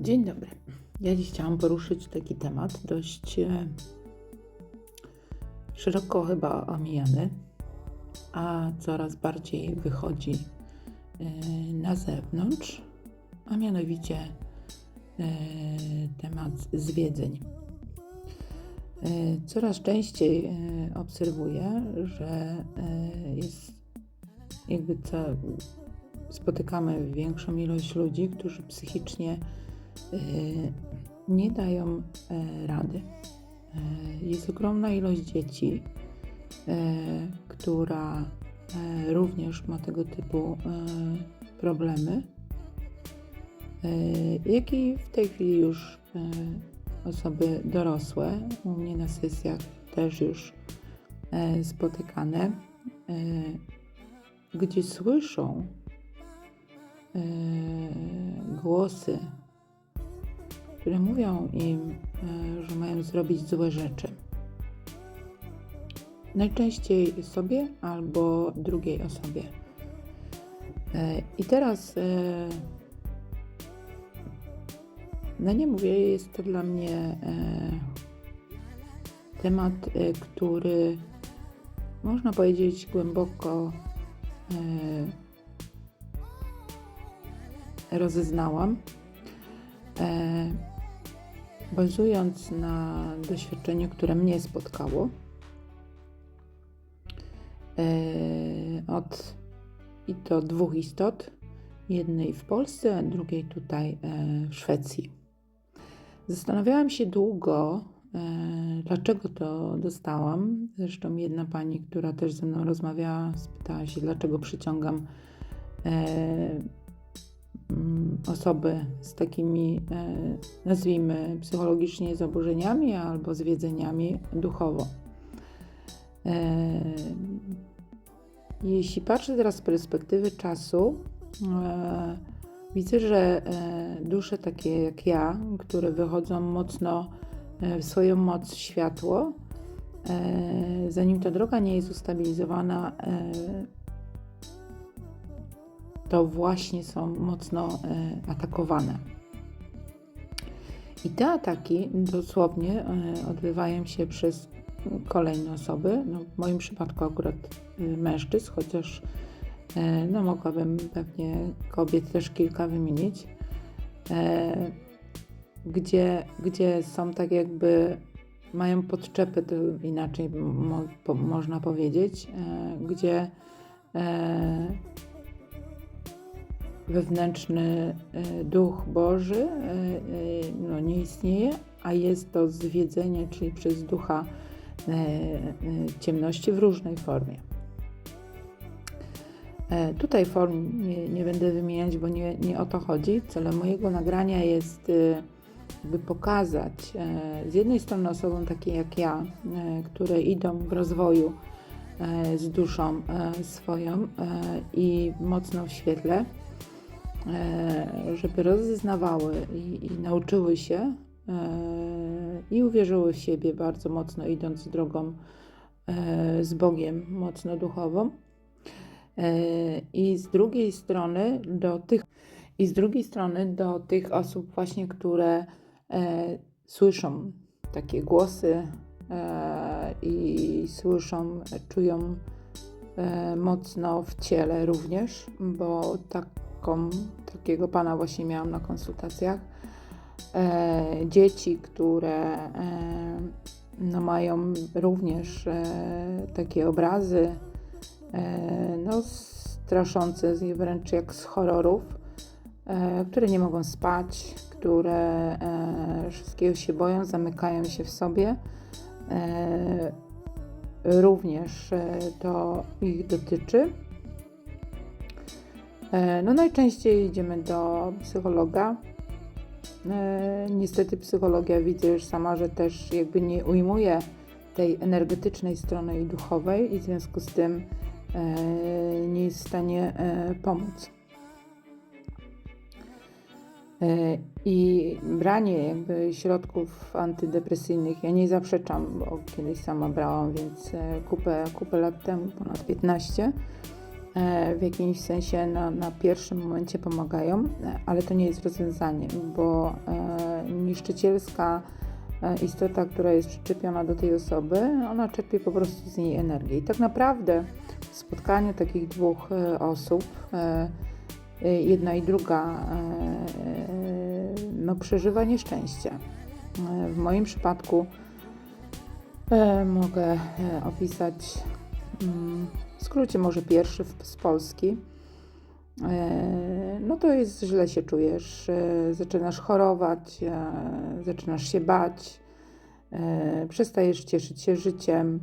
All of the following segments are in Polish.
Dzień dobry. Ja dziś chciałam poruszyć taki temat dość e, szeroko chyba omijany, a coraz bardziej wychodzi e, na zewnątrz, a mianowicie e, temat zwiedzeń. Coraz częściej obserwuję, że jest jakby co, spotykamy większą ilość ludzi, którzy psychicznie nie dają e, rady. E, Jest ogromna ilość dzieci, e, która e, również ma tego typu e, problemy, e, jak i w tej chwili już e, osoby dorosłe, u mnie na sesjach też już e, spotykane, e, gdzie słyszą e, głosy, które mówią im, e, że mają zrobić złe rzeczy. Najczęściej sobie albo drugiej osobie. E, I teraz, e, no nie mówię, jest to dla mnie temat, który można powiedzieć głęboko rozeznałam. Bazując na doświadczeniu, które mnie spotkało e, od i to dwóch istot, jednej w Polsce, drugiej tutaj e, w Szwecji. Zastanawiałam się długo, e, dlaczego to dostałam. Zresztą jedna pani, która też ze mną rozmawiała, spytała się, dlaczego przyciągam osoby z takimi, e, nazwijmy, psychologicznie zaburzeniami albo zwiedzeniami duchowo. E, Jeśli patrzę teraz z perspektywy czasu, e, widzę, że dusze takie jak ja, które wychodzą mocno w swoją moc światło, zanim ta droga nie jest ustabilizowana, to właśnie są mocno e, atakowane. I te ataki dosłownie e, odbywają się przez kolejne osoby. No, w moim przypadku akurat e, mężczyzn, chociaż no, mogłabym pewnie kobiet też kilka wymienić, gdzie, gdzie są tak jakby mają podczepy, to inaczej mo, po, można powiedzieć, gdzie wewnętrzny e, duch Boży e, e, no, nie istnieje, a jest to zwiedzenie, czyli przez ducha ciemności w różnej formie. Tutaj form nie, nie będę wymieniać, bo nie, nie o to chodzi. Celem mojego nagrania jest by pokazać z jednej strony osobom takie jak ja, które idą w rozwoju z duszą swoją i mocno w świetle, żeby rozeznawały i, i nauczyły się e, i uwierzyły w siebie bardzo mocno, idąc drogą e, z Bogiem, mocno duchową. E, I z drugiej strony do tych i z drugiej strony do tych osób właśnie, które e, słyszą takie głosy e, i słyszą, czują e, mocno w ciele również, bo taką, takiego pana właśnie miałam na konsultacjach. E, dzieci, które e, no, mają również e, takie obrazy, e, no, straszące, wręcz jak z horrorów, e, które nie mogą spać, które e, wszystkiego się boją, zamykają się w sobie. E, również e, to ich dotyczy. E, no najczęściej idziemy do psychologa. E, niestety psychologia widzę już sama, że też jakby nie ujmuje tej energetycznej strony i duchowej i w związku z tym e, nie jest w stanie pomóc. I branie jakby środków antydepresyjnych, ja nie zaprzeczam, bo kiedyś sama brałam, więc kupę, kupę lat temu, ponad 15, e, w jakimś sensie na, na pierwszym momencie pomagają, e, ale to nie jest rozwiązanie, bo e, niszczycielska e, istota, która jest przyczepiona do tej osoby, ona czerpie po prostu z niej energię. I tak naprawdę w spotkaniu takich dwóch e, osób, e, e, jedna i druga, e, e, no, przeżywa nieszczęście. E, W moim przypadku e, mogę e, opisać mm, w skrócie może pierwszy z Polski. E, No to jest źle się czujesz, e, zaczynasz chorować, e, zaczynasz się bać, przestajesz cieszyć się życiem.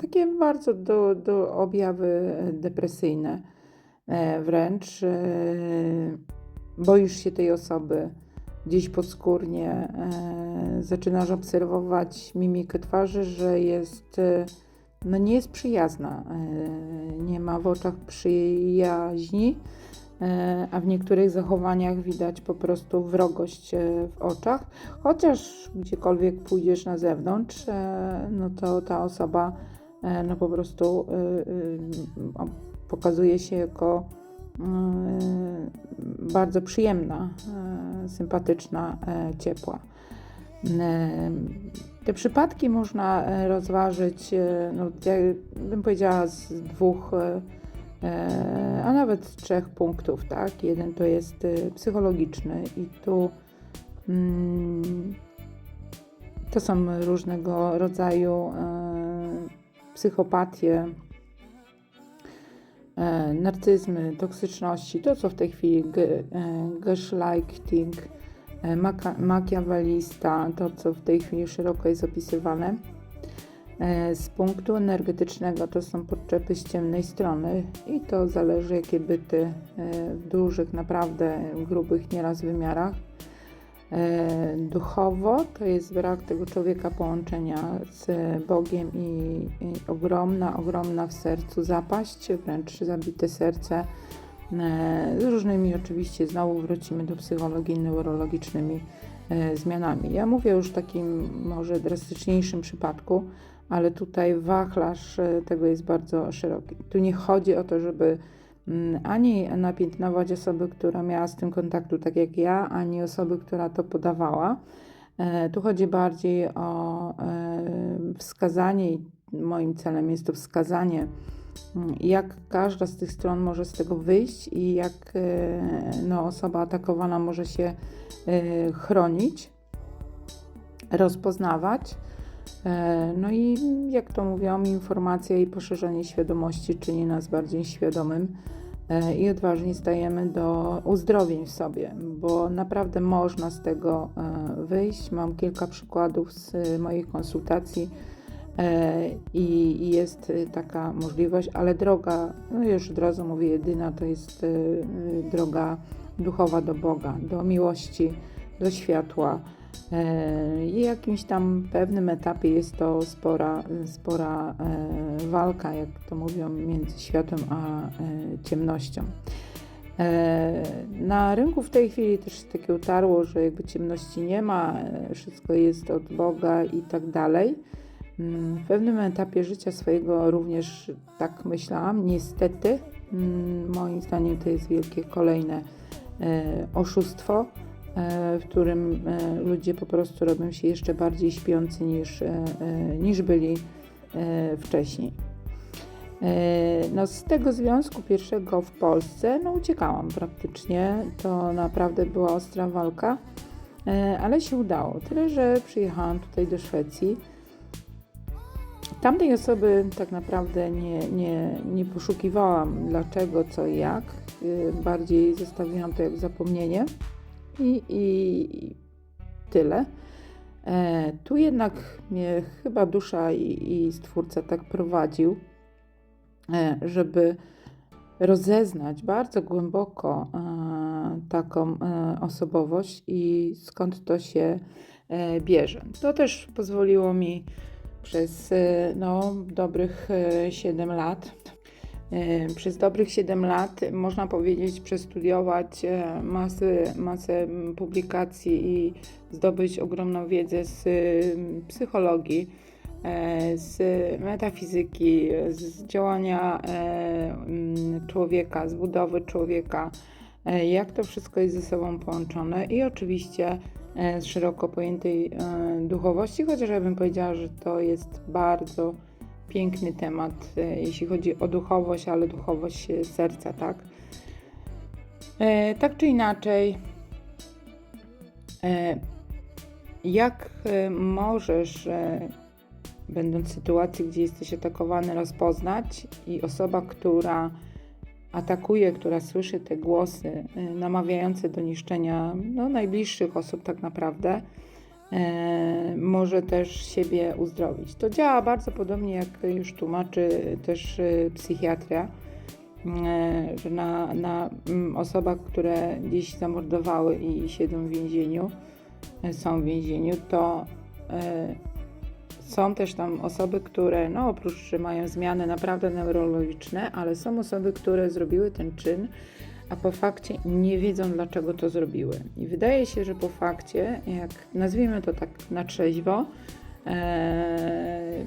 Takie bardzo do, do objawy depresyjne wręcz. Boisz się tej osoby gdzieś podskórnie, e, zaczynasz obserwować mimikę twarzy, że jest no nie jest przyjazna, e, nie ma w oczach przyjaźni, e, a w niektórych zachowaniach widać po prostu wrogość e, w oczach. Chociaż gdziekolwiek pójdziesz na zewnątrz, no to ta osoba no po prostu pokazuje się jako e, bardzo przyjemna, sympatyczna, ciepła. Te przypadki można e, rozważyć, e, no, ja bym powiedziała, z dwóch, e, a nawet trzech punktów. Tak? Jeden to jest psychologiczny, i tu mm, to są różnego rodzaju psychopatie, narcyzmy, toksyczności, to co w tej chwili gaslighting, maka- makiawalista, to co w tej chwili szeroko jest opisywane. E, Z punktu energetycznego to są podczepy z ciemnej strony i to zależy jakie byty e, w dużych, naprawdę grubych nieraz wymiarach. E, Duchowo to jest brak tego człowieka połączenia z Bogiem i, i ogromna, ogromna w sercu zapaść, wręcz zabite serce e, z różnymi oczywiście, znowu wrócimy do psychologii neurologicznymi e, zmianami. Ja mówię już w takim może drastyczniejszym przypadku, ale tutaj wachlarz e, tego jest bardzo szeroki. Tu nie chodzi o to, żeby mm, ani napiętnować osoby, która miała z tym kontaktu, tak jak ja, ani osoby, która to podawała. E, Tu chodzi bardziej o e, wskazanie, i moim celem jest to wskazanie, jak każda z tych stron może z tego wyjść i jak e, no, osoba atakowana może się e, chronić, rozpoznawać. E, No i jak to mówiłam, informacja i poszerzenie świadomości czyni nas bardziej świadomym i odważni stajemy do uzdrowień w sobie, bo naprawdę można z tego wyjść. Mam kilka przykładów z moich konsultacji i i jest e, taka możliwość, ale droga, no już od razu mówię, jedyna to jest e, e, droga duchowa do Boga, do miłości, do światła. E, I jakimś tam pewnym etapie jest to spora, spora e, walka, jak to mówią, między światłem a e, ciemnością. E, Na rynku w tej chwili też takie utarło, że jakby ciemności nie ma, e, wszystko jest od Boga i tak dalej. Mm, W pewnym etapie życia swojego również tak myślałam. Niestety, mm, moim zdaniem to jest wielkie kolejne e, oszustwo, e, w którym e, ludzie po prostu robią się jeszcze bardziej śpiący niż, niż byli wcześniej. No z tego związku pierwszego w Polsce no uciekałam praktycznie. To naprawdę była ostra walka, ale się udało. Tyle, że przyjechałam tutaj do Szwecji. Tamtej osoby tak naprawdę nie, nie, nie poszukiwałam dlaczego, co i jak. E, Bardziej zostawiłam to jak zapomnienie i, i tyle. E, tu jednak mnie chyba dusza i, i Stwórca tak prowadził, e, żeby rozeznać bardzo głęboko e, taką e, osobowość i skąd to się e, bierze. To też pozwoliło mi przez e, no, dobrych e, 7 lat. E, Przez dobrych 7 lat można powiedzieć przestudiować e, masę, masę publikacji i zdobyć ogromną wiedzę z psychologii, e, z metafizyki, z działania e, mm, człowieka, z budowy człowieka, e, jak to wszystko jest ze sobą połączone i oczywiście z szeroko pojętej duchowości, chociaż ja bym powiedziała, że to jest bardzo piękny temat, jeśli chodzi o duchowość, ale duchowość serca, tak? Tak czy inaczej, jak możesz będąc w sytuacji, gdzie jesteś atakowany, rozpoznać i osoba, która atakuje, która słyszy te głosy y, namawiające do niszczenia no, najbliższych osób, tak naprawdę, e, może też siebie uzdrowić. To działa bardzo podobnie, jak już tłumaczy też y, psychiatria, e, że na, na m, osobach, które gdzieś zamordowały i siedzą w więzieniu, są w więzieniu, to są też tam osoby, które, no oprócz, że mają zmiany naprawdę neurologiczne, ale są osoby, które zrobiły ten czyn, a po fakcie nie wiedzą, dlaczego to zrobiły. I wydaje się, że po fakcie, jak nazwijmy to tak na trzeźwo, ee,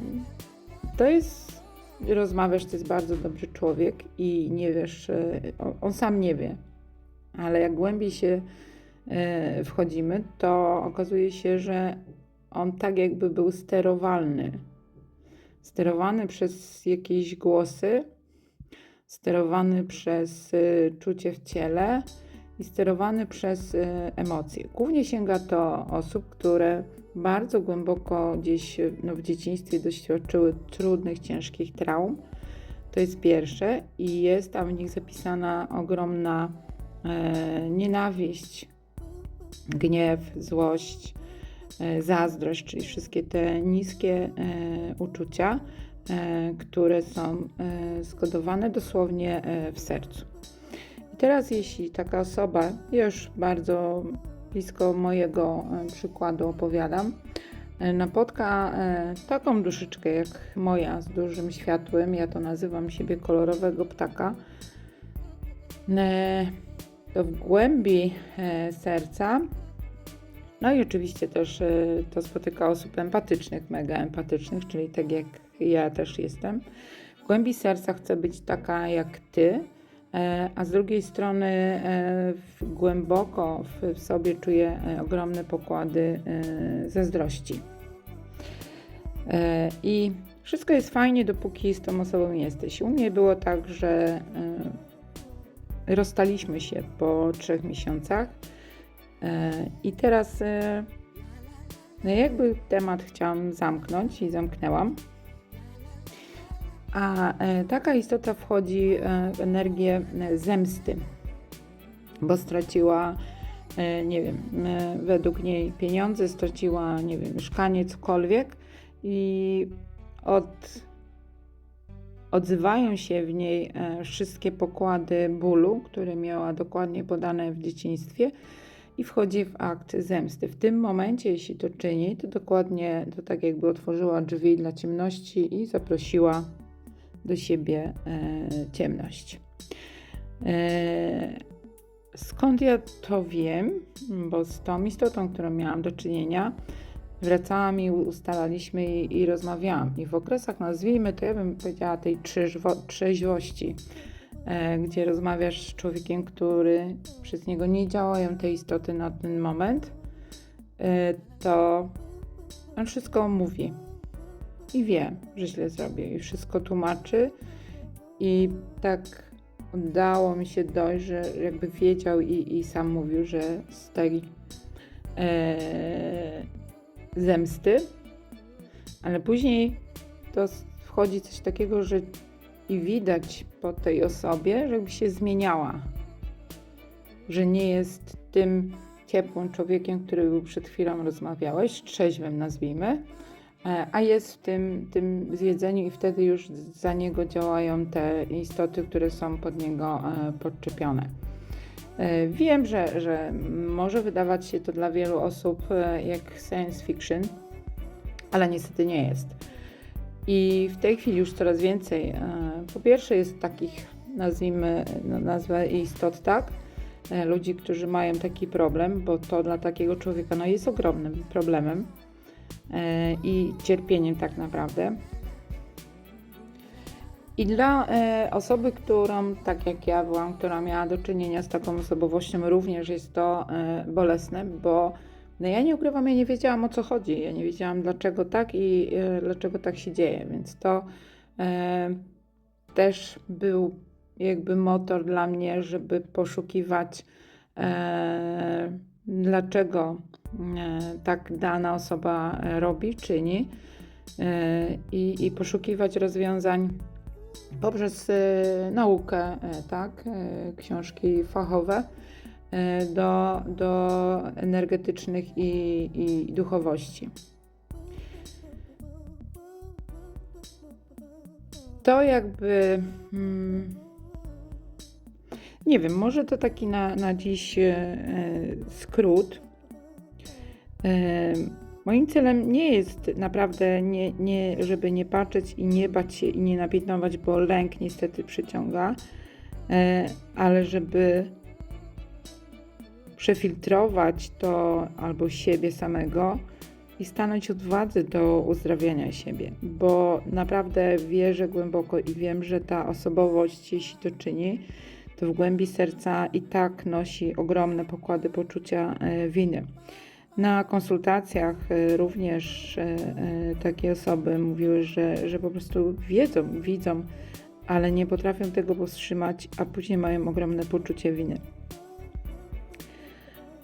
to jest, rozmawiasz, to jest bardzo dobry człowiek i nie wiesz, e, on, on sam nie wie, ale jak głębiej się e, wchodzimy, to okazuje się, że on tak jakby był sterowalny. Sterowany przez jakieś głosy, sterowany przez y, czucie w ciele i sterowany przez y, emocje. Głównie sięga to osób, które bardzo głęboko gdzieś no, w dzieciństwie doświadczyły trudnych, ciężkich traum. To jest pierwsze i jest tam w nich zapisana ogromna e, nienawiść, gniew, złość, zazdrość, czyli wszystkie te niskie e, uczucia, e, które są skodowane dosłownie w sercu. I teraz, jeśli taka osoba, już bardzo blisko mojego przykładu opowiadam, napotka taką duszyczkę jak moja z dużym światłem, ja to nazywam siebie kolorowego ptaka, to w głębi serca no i oczywiście też y, to spotyka osób empatycznych, mega empatycznych, czyli tak jak ja też jestem. W głębi serca chcę być taka jak ty, e, a z drugiej strony e, głęboko w sobie czuję e, ogromne pokłady zazdrości. I wszystko jest fajnie, dopóki z tą osobą jesteś. U mnie było tak, że rozstaliśmy się po trzech miesiącach. E, I teraz e, no jakby temat chciałam zamknąć i zamknęłam. A e, taka istota wchodzi w energię zemsty, bo straciła, nie wiem, według niej pieniądze, straciła, nie wiem, mieszkanie, cokolwiek i od, odzywają się w niej wszystkie pokłady bólu, które miała dokładnie podane w dzieciństwie i wchodzi w akt zemsty. W tym momencie, jeśli to czyni, to dokładnie to tak jakby otworzyła drzwi dla ciemności i zaprosiła do siebie e, ciemność. E, skąd ja to wiem? Bo z tą istotą, którą miałam do czynienia, wracałam i ustalaliśmy i, i rozmawiałam. I w okresach, nazwijmy to, ja bym powiedziała, tej trzeźwości, E, gdzie rozmawiasz z człowiekiem, który przez niego nie działają te istoty na ten moment, e, to on wszystko mówi i wie, że źle zrobię i wszystko tłumaczy. I tak udało mi się dojść, że jakby wiedział i, i sam mówił, że z tej e, zemsty, ale później to wchodzi coś takiego, że i widać po tej osobie, żeby się zmieniała. Że nie jest tym ciepłym człowiekiem, który był przed chwilą rozmawiałeś, trzeźwym nazwijmy, e, a jest w tym, tym zjedzeniu i wtedy już za niego działają te istoty, które są pod niego e, podczepione. E, wiem, że, że może wydawać się to dla wielu osób jak science fiction, ale niestety nie jest. I w tej chwili już coraz więcej. Po pierwsze jest takich, nazwijmy, no, nazwę istot, tak? E, ludzi, którzy mają taki problem, bo to dla takiego człowieka no, jest ogromnym problemem. e, i cierpieniem tak naprawdę. I dla e, osoby, którą, tak jak ja byłam, która miała do czynienia z taką osobowością, również jest to bolesne, bo no ja nie ukrywam, ja nie wiedziałam o co chodzi. Ja nie wiedziałam dlaczego tak i dlaczego tak się dzieje, więc to też był jakby motor dla mnie, żeby poszukiwać, e, dlaczego e, tak dana osoba robi, czyni e, i, i poszukiwać rozwiązań poprzez e, naukę, tak, książki fachowe do, do energetycznych i, i duchowości. To jakby. Hmm, nie wiem, może to taki na, na dziś e, skrót. E, moim celem nie jest naprawdę, nie, nie, żeby nie patrzeć i nie bać się i nie napiętnować, bo lęk niestety przyciąga, e, ale żeby przefiltrować to albo siebie samego i stanąć odwadze do uzdrawiania siebie, bo naprawdę wierzę głęboko i wiem, że ta osobowość, jeśli to czyni, to w głębi serca i tak nosi ogromne pokłady poczucia e, winy. Na konsultacjach e, również e, takie osoby mówiły, że, że po prostu wiedzą, widzą, ale nie potrafią tego powstrzymać, a później mają ogromne poczucie winy.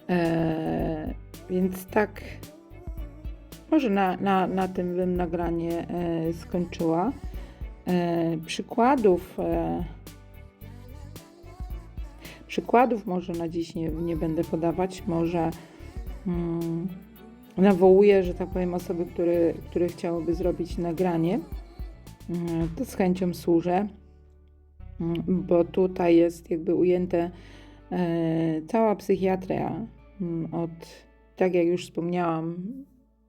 E, więc tak, może na, na, na tym bym nagranie e, skończyła. E, przykładów. E, przykładów może na dziś nie, nie będę podawać, może mm, nawołuję, że tak powiem, osoby, które, które chciałyby zrobić nagranie. Mm, to z chęcią służę, mm, bo tutaj jest jakby ujęte e, cała psychiatria mm, od, tak jak już wspomniałam,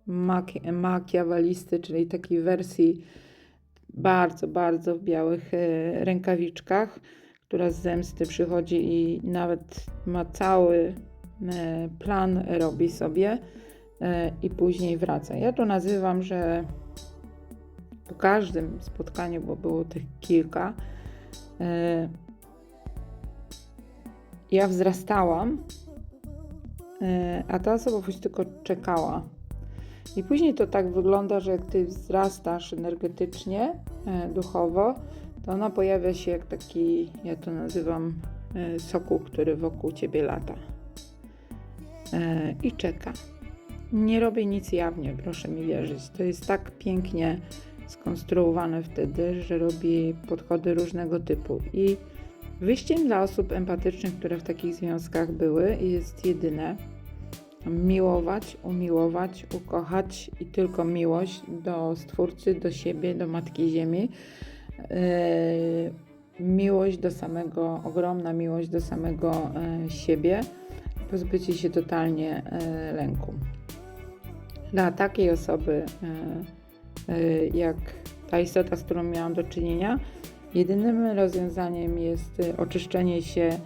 maki- makiawalisty, czyli takiej wersji bardzo, bardzo w białych e, rękawiczkach, która z zemsty przychodzi i nawet ma cały e, plan, robi sobie e, i później wraca. Ja to nazywam, że po każdym spotkaniu, bo było tych kilka, ja wzrastałam, a ta osobowość tylko czekała. I później to tak wygląda, że jak ty wzrastasz energetycznie, e, duchowo, to ona pojawia się jak taki, ja to nazywam e, sokół, który wokół ciebie lata e, i czeka. Nie robię nic jawnie, proszę mi wierzyć. To jest tak pięknie skonstruowane wtedy, że robi podchody różnego typu. I wyjściem dla osób empatycznych, które w takich związkach były, jest jedyne miłować, umiłować, ukochać i tylko miłość do Stwórcy, do siebie, do Matki Ziemi. Yy, miłość do samego, ogromna miłość do samego e, siebie, pozbycie się totalnie e, lęku. Dla takiej osoby, e, e, jak ta istota, z którą miałam do czynienia, jedynym rozwiązaniem jest e, oczyszczenie się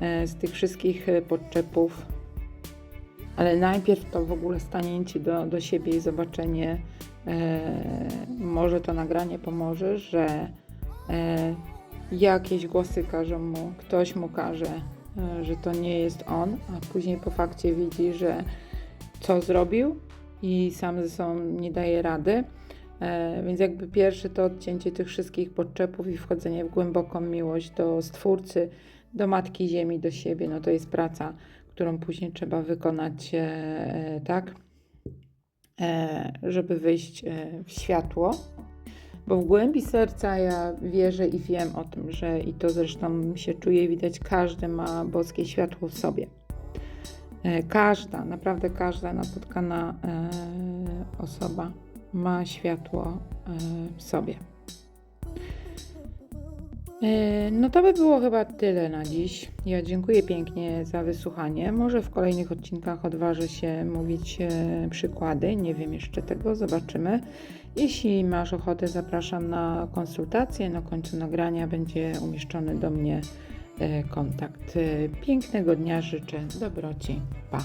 e, z tych wszystkich e, podczepów, ale najpierw to w ogóle stanięcie do, do siebie i zobaczenie, e, może to nagranie pomoże, że e, jakieś głosy każą mu, ktoś mu każe, e, że to nie jest on, a później po fakcie widzi, że co zrobił i sam ze sobą nie daje rady. E, więc jakby pierwsze to odcięcie tych wszystkich podczepów i wchodzenie w głęboką miłość do Stwórcy, do Matki Ziemi, do siebie, no to jest praca, którą później trzeba wykonać e, e, tak, e, żeby wyjść w światło. Bo w głębi serca ja wierzę i wiem o tym, że i to zresztą się czuje, widać, każdy ma boskie światło w sobie. Każda, naprawdę każda napotkana osoba ma światło w sobie. E, No to by było chyba tyle na dziś. Ja dziękuję pięknie za wysłuchanie. Może w kolejnych odcinkach odważę się mówić e, przykłady. Nie wiem jeszcze tego, zobaczymy. Jeśli masz ochotę, zapraszam na konsultację. Na końcu nagrania będzie umieszczony do mnie e, kontakt. Pięknego dnia życzę. Dobroci. Pa.